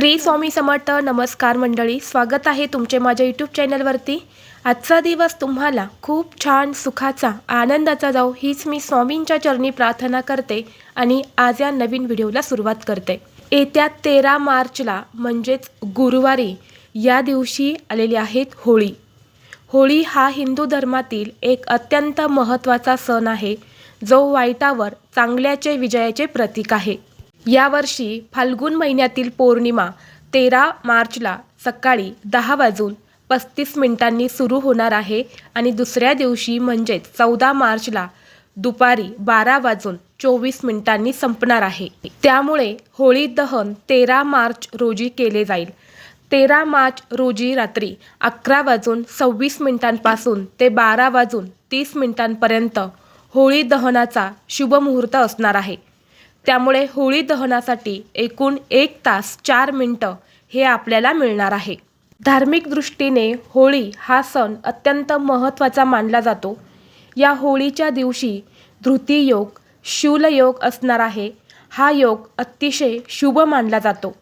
श्री स्वामी समर्थ नमस्कार मंडळी स्वागत आहे तुमचे माझ्या यूट्यूब चॅनलवरती आजचा दिवस तुम्हाला खूप छान सुखाचा आनंदाचा जाऊ हीच मी स्वामींच्या चरणी प्रार्थना करते आणि आज या नवीन व्हिडिओला सुरुवात करते. येत्या तेरा मार्चला म्हणजेच गुरुवारी या दिवशी आलेली आहेत होळी. होळी हा हिंदू धर्मातील एक अत्यंत महत्त्वाचा सण आहे जो वाईटावर चांगल्याचे विजयाचे प्रतीक आहे. यावर्षी फाल्गुन महिन्यातील पौर्णिमा तेरा मार्चला सकाळी दहा वाजून पस्तीस मिनिटांनी सुरू होणार आहे आणि दुसऱ्या दिवशी म्हणजेच चौदा मार्चला दुपारी बारा वाजून चोवीस मिनिटांनी संपणार आहे. त्यामुळे होळी दहन तेरा मार्च रोजी केले जाईल. तेरा मार्च रोजी रात्री अकरा वाजून सव्वीस मिनिटांपासून ते बारा वाजून तीस मिनिटांपर्यंत होळी दहनाचा शुभमुहूर्त असणार आहे. त्यामुळे होळी दहनासाठी एकूण एक तास चार मिनटं हे आपल्याला मिळणार आहे. धार्मिक दृष्टीने होळी हा सण अत्यंत महत्त्वाचा मानला जातो. या होळीच्या दिवशी धृतियोग शूलयोग असणार आहे. हा योग अतिशय शुभ मानला जातो.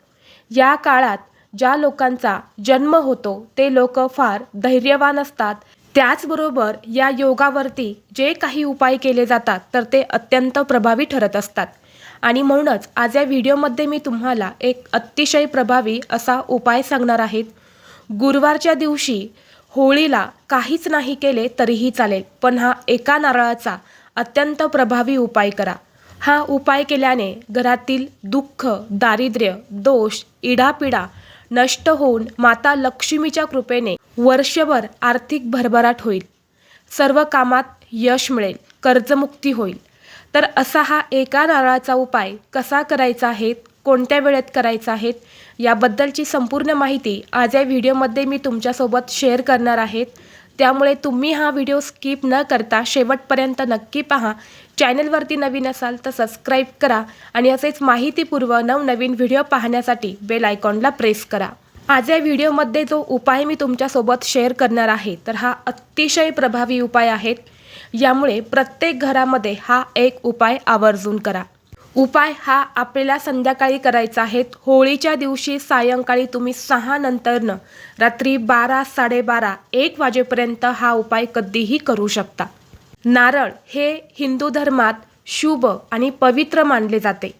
या काळात ज्या लोकांचा जन्म होतो ते लोक फार धैर्यवान असतात. त्याचबरोबर या योगावरती जे काही उपाय केले जातात तर ते अत्यंत प्रभावी ठरत असतात. आणि म्हणूनच आज या व्हिडिओमध्ये मी तुम्हाला एक अतिशय प्रभावी असा उपाय सांगणार आहेत गुरुवारच्या दिवशी होळीला काहीच नाही केले तरीही चालेल पण हा एका नारळाचा अत्यंत प्रभावी उपाय करा. हा उपाय केल्याने घरातील दुःख दारिद्र्य दोष इडापिडा नष्ट होऊन माता लक्ष्मीच्या कृपेने वर्षभर आर्थिक भरभराट होईल. सर्व कामात यश मिळेल कर्जमुक्ती होईल. तर असा हा एका नारळाचा उपाय कसा करायचा आहे कोणत्या वेळेत करायचा आहे याबद्दलची संपूर्ण माहिती आज या व्हिडिओमध्ये मी तुमच्यासोबत शेअर करणार आहेत त्यामुळे तुम्ही हा व्हिडिओ स्किप न करता शेवटपर्यंत नक्की पहा. चॅनलवरती नवीन असाल तर सबस्क्राईब करा आणि असेच माहितीपूर्व नवनवीन व्हिडिओ पाहण्यासाठी बेल आयकॉनला प्रेस करा. आज या व्हिडिओमध्ये जो उपाय मी तुमच्यासोबत शेअर करणार आहे तर हा अतिशय प्रभावी उपाय आहे. यामुळे प्रत्येक घरामध्ये हा एक उपाय आवर्जून करा. उपाय हा आपल्याला संध्याकाळी करायचा आहे. होळीच्या दिवशी सायंकाळी तुम्ही सहा नंतरनं रात्री बारा साडेबारा एक वाजेपर्यंत हा उपाय कधीही करू शकता. नारळ हे हिंदू धर्मात शुभ आणि पवित्र मानले जाते.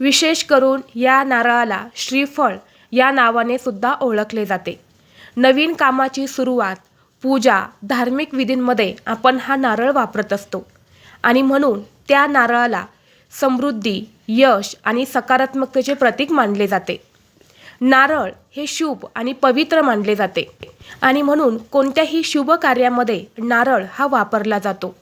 विशेष करून या नारळाला श्रीफळ या नावाने सुद्धा ओळखले जाते. नवीन कामाची सुरुवात पूजा धार्मिक विधींमध्ये आपण हा नारळ वापरत असतो. आणि म्हणून त्या नारळाला समृद्धी यश आणि सकारात्मकतेचे प्रतीक मानले जाते. नारळ हे शुभ आणि पवित्र मानले जाते. आणि म्हणून कोणत्याही शुभ कार्यामध्ये नारळ हा वापरला जातो.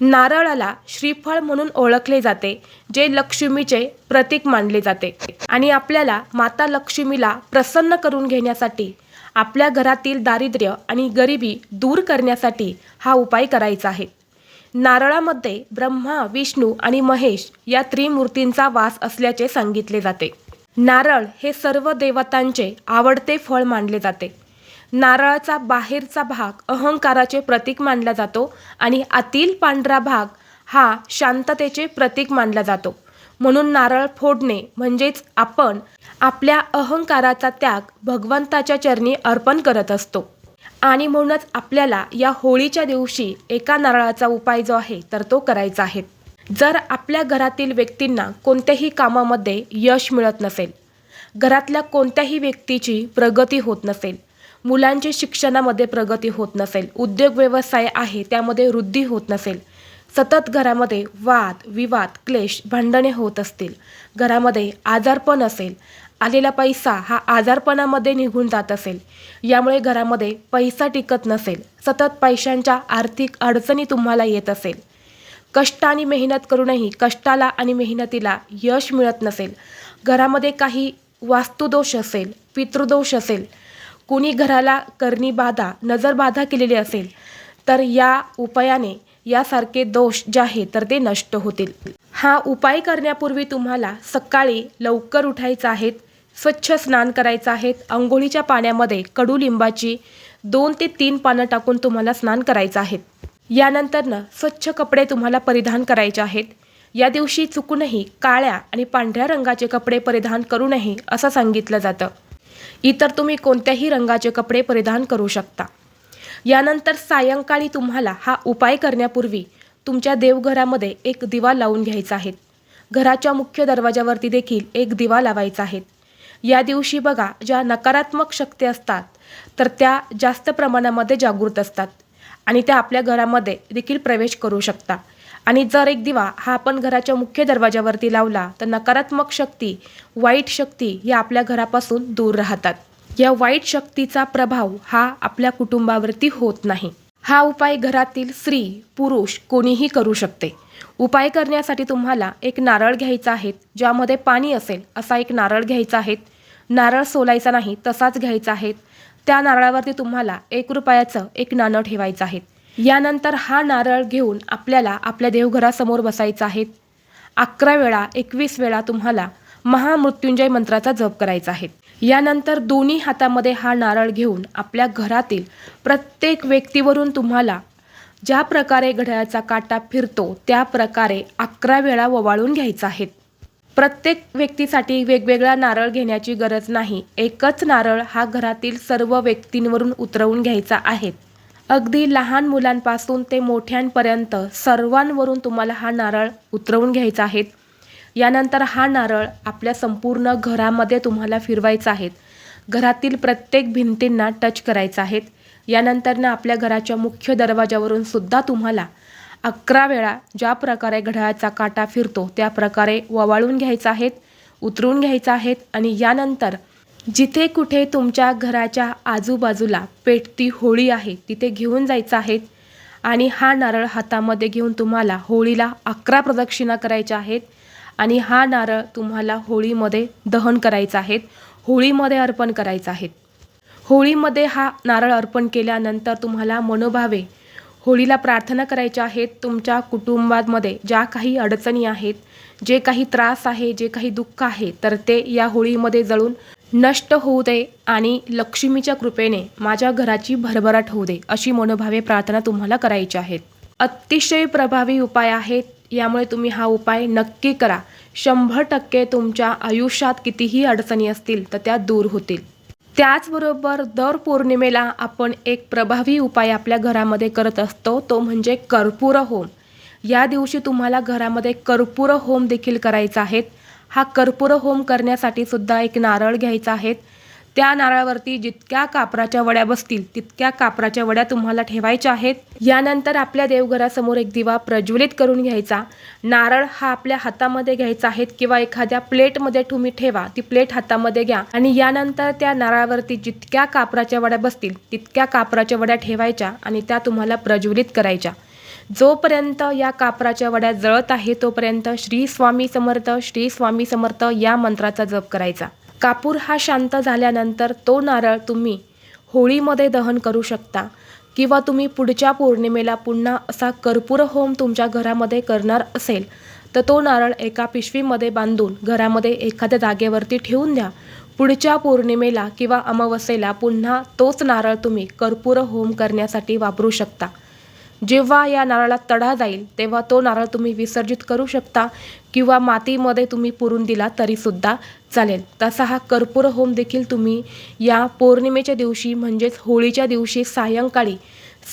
नारळाला श्रीफळ म्हणून ओळखले जाते जे लक्ष्मीचे प्रतीक मानले जाते. आणि आपल्याला माता लक्ष्मीला प्रसन्न करून घेण्यासाठी आपल्या घरातील दारिद्र्य आणि गरिबी दूर करण्यासाठी हा उपाय करायचा आहे. नारळामध्ये ब्रह्मा विष्णू आणि महेश या त्रिमूर्तींचा वास असल्याचे सांगितले जाते. नारळ हे सर्व देवतांचे आवडते फळ मानले जाते. नारळाचा बाहेरचा भाग अहंकाराचे प्रतीक मानला जातो आणि आतील पांढरा भाग हा शांततेचे प्रतीक मानला जातो. म्हणून नारळ फोडणे म्हणजेच आपण आपल्या अहंकाराचा त्याग भगवंताच्या चरणी अर्पण करत असतो. आणि म्हणूनच आपल्याला या होळीच्या दिवशी एका नारळाचा उपाय जो आहे तर तो करायचा आहे. जर आपल्या घरातील व्यक्तींना कोणत्याही कामामध्ये यश मिळत नसेल घरातल्या कोणत्याही व्यक्तीची प्रगती होत नसेल मुलांची शिक्षणामध्ये प्रगती होत नसेल उद्योग व्यवसाय आहे त्यामध्ये वृद्धी होत नसेल सतत घरामध्ये वाद विवाद क्लेश भांडणे होत असतील. घरामध्ये आजारपण असेल. आलेला पैसा हा आजारपणामध्ये निघून जात असेल. यामुळे घरामध्ये पैसा टिकत नसेल. सतत पैशांच्या आर्थिक अडचणी तुम्हाला येत असेल. कष्ट आणि मेहनत करूनही कष्टाला आणि मेहनतीला यश मिळत नसेल. घरामध्ये काही वास्तुदोष असेल पितृदोष असेल कुणी घराला करणी बाधा नजरबाधा केलेली असेल तर या उपायाने यासारखे दोष जे आहे तर ते नष्ट होतील. हा उपाय करण्यापूर्वी तुम्हाला सकाळी लवकर उठायचं आहेत स्वच्छ स्नान करायचं आहे आंघोळीच्या पाण्यामध्ये कडुलिंबाची दोन ते तीन पानं टाकून तुम्हाला स्नान करायचं आहे. यानंतरनं स्वच्छ कपडे तुम्हाला परिधान करायचे आहेत. या दिवशी चुकूनही काळ्या आणि पांढऱ्या रंगाचे कपडे परिधान करू नये असं सांगितलं जातं. इतर तुम्ही कोणत्याही रंगाचे कपडे परिधान करू शकता. यानंतर सायंकाळी तुम्हाला हा उपाय करण्यापूर्वी तुमच्या देवघरामध्ये एक दिवा लावून घ्यायचा आहे. घराच्या मुख्य दरवाजावरती देखील एक दिवा लावायचा आहे. या दिवशी बघा ज्या नकारात्मक शक्ती असतात तर त्या जास्त प्रमाणामध्ये जागृत असतात आणि त्या आपल्या घरामध्ये देखील प्रवेश करू शकता. आणि जर एक दिवा हा आपण घराच्या मुख्य दरवाजावरती लावला तर नकारात्मक शक्ती वाईट शक्ती या आपल्या घरापासून दूर राहतात. या वाईट शक्तीचा प्रभाव हा आपल्या कुटुंबावरती होत नाही. हा उपाय घरातील स्त्री पुरुष कोणीही करू शकते. उपाय करण्यासाठी तुम्हाला एक नारळ घ्यायचा आहे ज्यामध्ये पाणी असेल असा एक नारळ घ्यायचा आहे. नारळ सोलायचा नाही तसाच घ्यायचा आहे. त्या नारळावरती तुम्हाला एक रुपयाचं एक नाणं ठेवायचं आहे. यानंतर हा नारळ घेऊन आपल्याला आपल्या देवघरासमोर बसायचं आहे. अकरा वेळा एकवीस वेळा तुम्हाला महामृत्युंजय मंत्राचा जप करायचा आहे. यानंतर दोन्ही हातामध्ये हा नारळ घेऊन आपल्या घरातील प्रत्येक व्यक्तीवरून तुम्हाला ज्या प्रकारे घड्याळाचा काटा फिरतो त्या प्रकारे अकरा वेळा ववाळून घ्यायचा आहे. प्रत्येक व्यक्तीसाठी वेगवेगळा नारळ घेण्याची गरज नाही. एकच नारळ हा घरातील सर्व व्यक्तींवरून उतरवून घ्यायचा आहे. अगदी लहान मुलांपासून ते मोठ्यांपर्यंत सर्वांवरून तुम्हाला हा नारळ उतरवून घ्यायचा आहे. यानंतर हा नारळ आपल्या संपूर्ण घरामध्ये तुम्हाला फिरवायचा आहे. घरातील प्रत्येक भिंतींना टच करायचा आहे. यानंतरनं आपल्या घराच्या मुख्य दरवाजावरून सुद्धा तुम्हाला अकरा वेळा ज्या प्रकारे घड्याळाचा काटा फिरतो त्या प्रकारे ववाळून घ्यायचा आहेत उतरून घ्यायचा आहेत आणि यानंतर जिथे कुठे तुमच्या घराच्या आजूबाजूला पेटती होळी आहे तिथे घेऊन जायचं आहे आणि हा नारळ हातामध्ये घेऊन तुम्हाला होळीला अकरा प्रदक्षिणा करायच्या आहेत. आणि हा नारळ तुम्हाला होळीमध्ये दहन करायचा आहेत होळीमध्ये अर्पण करायचा आहेत. होळीमध्ये हा नारळ अर्पण केल्यानंतर तुम्हाला मनोभावे होळीला प्रार्थना करायच्या आहेत. तुमच्या कुटुंबामध्ये ज्या काही अडचणी आहेत जे काही त्रास आहे जे काही दुःख आहे तर ते या होळीमध्ये जळून नष्ट होऊ दे आणि लक्ष्मीच्या कृपेने माझ्या घराची भरभराट होऊ दे अशी मनोभावे प्रार्थना तुम्हाला करायची आहेत. अतिशय प्रभावी उपाय आहेत. यामुळे तुम्ही हा उपाय नक्की करा. शंभर टक्के तुमच्या आयुष्यात कितीही अडचणी असतील तर त्या दूर होतील. त्याचबरोबर दर पौर्णिमेला आपण एक प्रभावी उपाय आपल्या घरामध्ये करत असतो तो म्हणजे कर्पूर होम. या दिवशी तुम्हाला घरामध्ये कर्पूर होम देखील करायचा आहे. हा कर्पूर होम करण्यासाठी सुद्धा एक नारळ घ्यायचा आहे. त्या नारळावरती जितक्या कापराच्या वड्या बसतील तितक्या कापराच्या वड्या तुम्हाला ठेवायच्या आहेत. यानंतर आपल्या देवघरासमोर एक दिवा प्रज्वलित करून घ्यायचा. नारळ हा आपल्या हातामध्ये घ्यायचा आहे किंवा एखाद्या प्लेटमध्ये तुम्ही ठेवा ती प्लेट हातामध्ये घ्या. आणि यानंतर त्या नारळावरती जितक्या कापराच्या वड्या बसतील तितक्या कापराच्या वड्या ठेवायच्या आणि त्या तुम्हाला प्रज्वलित करायच्या. जोपर्यंत या कापराच्या वड्या जळत आहे तोपर्यंत श्री स्वामी समर्थ श्री स्वामी समर्थ या मंत्राचा जप करायचा. कापूर हा शांत झाल्यानंतर तो नारळ तुम्ही होळीमध्ये दहन करू शकता किंवा तुम्ही पुढच्या पौर्णिमेला पुन्हा असा कर्पूर होम तुमच्या घरामध्ये करणार असेल तर तो नारळ एका पिशवीमध्ये बांधून घरामध्ये एखाद्या जागेवरती ठेवून द्या. पुढच्या पौर्णिमेला किंवा अमावस्येला पुन्हा तोच नारळ तुम्ही कर्पूर होम करण्यासाठी वापरू शकता. जेव्हा या नारळाला तडा जाईल तेव्हा तो नारळ तुम्ही विसर्जित करू शकता किंवा मातीमध्ये तुम्ही पुरून दिला तरीसुद्धा चालेल. तसा हा कर्पूर होम देखील तुम्ही या पौर्णिमेच्या दिवशी म्हणजेच होळीच्या दिवशी सायंकाळी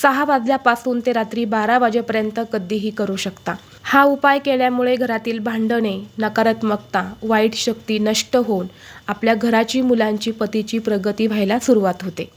सहा वाजल्यापासून ते रात्री बारा वाजेपर्यंत कधीही करू शकता. हा उपाय केल्यामुळे घरातील भांडणे नकारात्मकता वाईट शक्ती नष्ट होऊन आपल्या घराची मुलांची पतीची प्रगती व्हायला सुरुवात होते.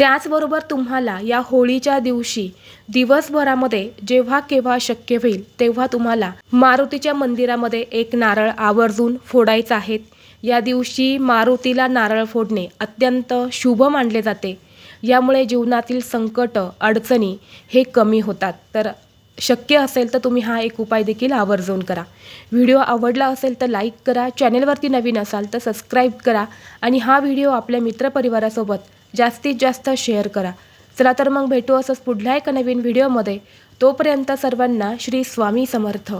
त्याचबरोबर तुम्हाला या होळीच्या दिवशी दिवसभरामध्ये जेव्हा केव्हा शक्य होईल तेव्हा तुम्हाला मारुतीच्या मंदिरामध्ये एक नारळ आवर्जून फोडायचा आहे. या दिवशी मारुतीला नारळ फोडणे अत्यंत शुभ मानले जाते. यामुळे जीवनातील संकट अडचणी हे कमी होतात. तर शक्य असेल तर तुम्ही हा एक उपाय देखील आवर्जून करा. व्हिडिओ आवडला असेल तर लाईक करा. चॅनेलवरती नवीन असाल तर सबस्क्राईब करा. आणि हा व्हिडिओ आपल्या मित्रपरिवारासोबत जास्तीत जास्त शेअर करा. चला तर मग भेटू असंच पुढल्या एका नवीन व्हिडिओमध्ये. तोपर्यंत सर्वांना श्री स्वामी समर्थ.